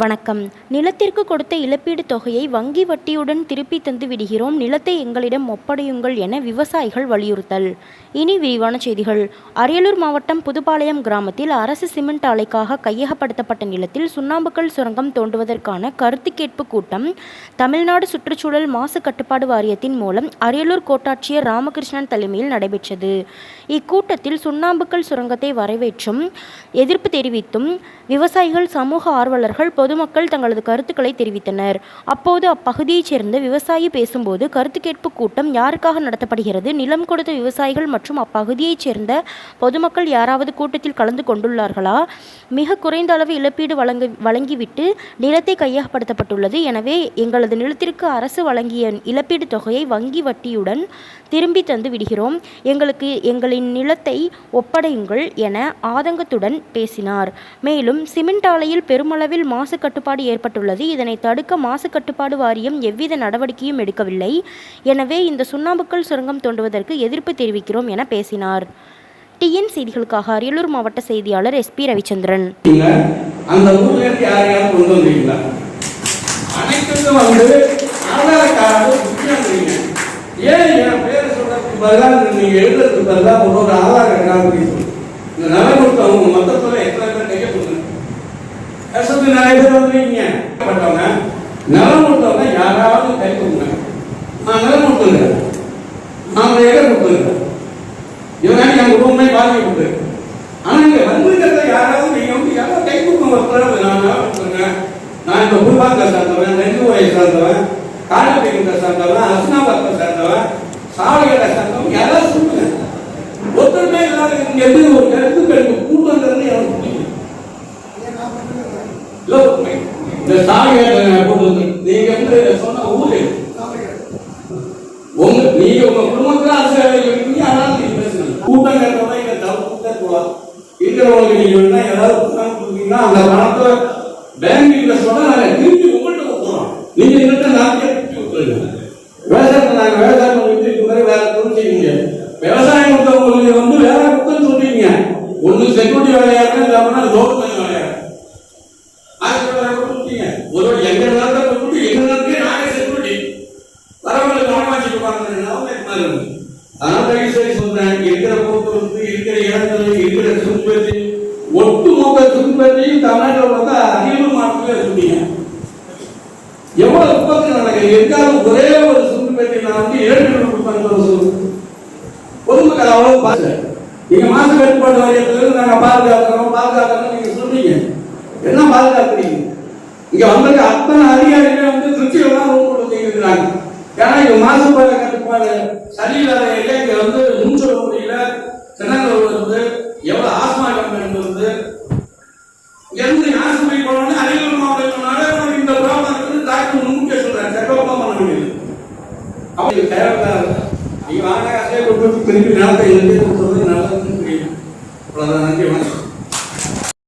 வணக்கம். நிலத்திற்கு கொடுத்த இழப்பீடு தொகையை வங்கி வட்டியுடன் திருப்பி தந்து விடுகிறோம். நிலத்தை எங்களிடம் ஒப்படையுங்கள் என விவசாயிகள் வலியுறுத்தல். இனி விரிவான செய்திகள். அரியலூர் மாவட்டம் புதுப்பாளையம் கிராமத்தில் அரசு சிமெண்ட் ஆலைக்காக கையகப்படுத்தப்பட்ட நிலத்தில் சுண்ணாம்புக்கல் சுரங்கம் தோண்டுவதற்கான கருத்து கேட்பு கூட்டம் தமிழ்நாடு சுற்றுச்சூழல் மாசு கட்டுப்பாடு வாரியத்தின் மூலம் அரியலூர் கோட்டாட்சியர் ராமகிருஷ்ணன் தலைமையில் நடைபெற்றது. இக்கூட்டத்தில் சுண்ணாம்புக்கல் சுரங்கத்தை வரவேற்றும் எதிர்ப்பு தெரிவித்தும் விவசாயிகள் சமூக ஆர்வலர்கள் பொதுமக்கள் தங்களது கருத்துக்களை தெரிவித்தனர். அப்போது அப்பகுதியைச் சேர்ந்த விவசாயி பேசும்போது கருத்து கேட்பு கூட்டம் யாருக்காக நடத்தப்படுகிறது? நிலம் கொடுத்த விவசாயிகள் மற்றும் அப்பகுதியைச் சேர்ந்த பொதுமக்கள் யாராவது கூட்டத்தில் கலந்து கொண்டுள்ளார்களா? மிக குறைந்த அளவு இழப்பீடு வழங்க வழங்கிவிட்டு நிலத்தை கையகப்படுத்தப்பட்டுள்ளது. எனவே எங்களது நிலத்திற்கு அரசு வழங்கிய இழப்பீடு தொகையை வங்கி வட்டியுடன் திரும்பி தந்து விடுகிறோம். எங்களுக்கு எங்களின் நிலத்தை ஒப்படையுங்கள் என ஆதங்கத்துடன் பேசினார். மேலும் சிமெண்ட் ஆலையில் பெருமளவில் மாசு கட்டுப்பாடு ஏற்பட்டுள்ளது. இதனை தடுக்க மாசு கட்டுப்பாடு வாரியம் எவ்வித நடவடிக்கையும் எடுக்கவில்லை. எனவே இந்த சுண்ணாம்புக்கல் சுரங்கம் தோண்டுவதற்கு எதிர்ப்பு தெரிவிக்கிறோம் என பேசினார். டிஎன் செய்திகளுக்காக அரியலூர் மாவட்ட செய்தியாளர் எஸ் பி ரவிச்சந்திரன். அந்த ஊர்ல இருந்து யாரையாவது கொண்டு வந்தீங்களா? அனைத்துக்கும் வந்து ஆதார் கார்டு முக்கியங்கிறீங்க ஏன் என் பேரை சொல்றதுக்கு பதிலாக நீங்க எழுதுறதுக்கு பதிலாக ஒரு ஒரு ஆதார் கார்டு இந்த நலமுட்டு அவங்க மொத்தத்தில் எத்தனை பேர் வந்து நிறைய பேர் வந்துருக்கீங்க. பட்டவங்க நிலம் கொடுத்தவங்க யாராவது கை கொடுங்க. நான் நிலம் கொடுத்துருங்க. நான் எதை கொடுத்துருங்க. இவங்க எங்க ரூமே பாதிக்க கொடுத்து ஆனா இங்க வந்திருக்கிறத யாராவது நீங்க வந்து யாராவது கை கொடுக்க பிறகு. நான் ஞாபகம் வச்சிருக்கேன். நான் இந்த குருபாங்க சார்ந்தவன் ரெண்டு வயசு சேர்ந்தவன் காலப்பிரிந்த சேர்ந்தவன் அஸ்னாபாத்தை சார்ந்தவன் சாலைகளை சார்ந்தவன் யாராவது சொல்லுங்க. ஒருத்தருமே இல்லாத இங்க இருந்து ஒரு கருத்து பெண்கள் கூட்டம் எனக்கு பிடிக்கும் இல்ல உண்மை. இந்த சாலைகளை நீங்க வந்து சொன்ன ஊரு உங்க நீங்க உங்க குடும்பத்துல அரசு வேலைக்கு இருக்கீங்க அதனால நீங்க பேசுங்க. கூட்டம் கட்டுறவங்க இங்க தவிர்த்து போலாம் இருக்கிறவங்களுக்கு நீங்க வேணா ஏதாவது பணம் கொடுத்தீங்கன்னா அந்த பணத்தை பேங்க் இன்வெஸ்டோட நாங்க திருப்பி உங்கள்கிட்ட நீங்க எங்கள்கிட்ட நாளைக்கே திருப்பி கொடுத்துருங்க. விவசாயத்தை நாங்க விவசாயம் பண்ணிட்டு மாதிரி வேற தொழில் விவசாயம் கொடுத்தவங்களுக்கு வந்து வேற குத்தம் சொல்றீங்க. ஒண்ணு செக்யூரிட்டி வேலையா இருக்கும் இல்லாம லோன் பண்ண எவ்வளவு உற்பத்தி நடக்குது? எங்காவது ஒரே ஒரு சுற்றுப்பேட்டை நான் வந்து ஏழு கொடுப்பேன் பொதுமக்கள் அவ்வளவு பாச. நீங்க மாசு கட்டுப்பாடு வாரியத்துல நாங்க பாதுகாக்கிறோம் பாதுகாக்கிறோம் நீங்க சொல்றீங்க. என்ன பாதுகாக்கிறீங்க? இங்க வந்திருக்க அத்தனை அதிகாரிகளே வந்து திருச்சியில தான் ரூம் கொடுத்துருக்காங்க ஏன்னா இங்க மாசுபாடு கட்டுப்பாடு சரியில்லாத ஏரியா இங்க வந்து முன் சொல்ல முடியல சின்னங்கள் எவ்வளவு ஆஸ்மா கம்பெனி வருது இங்க இருந்து ஆஸ்பத்திரி போனோம்னா அரியலூர் மாவட்டம் உனக்கு இந்த ப்ராப்ளம் இருக்குது டாக்டர் முன்கே சொல்றாங்க செக்கப் பண்ண முடியுது அப்ப இது தேவைதான் வாங்க அசைய கொடுத்து திருப்பி நடத்த எழுதி கொடுத்தது நல்லதுன்னு புரியும் அவ்வளவுதான் நன்றி வணக்கம்.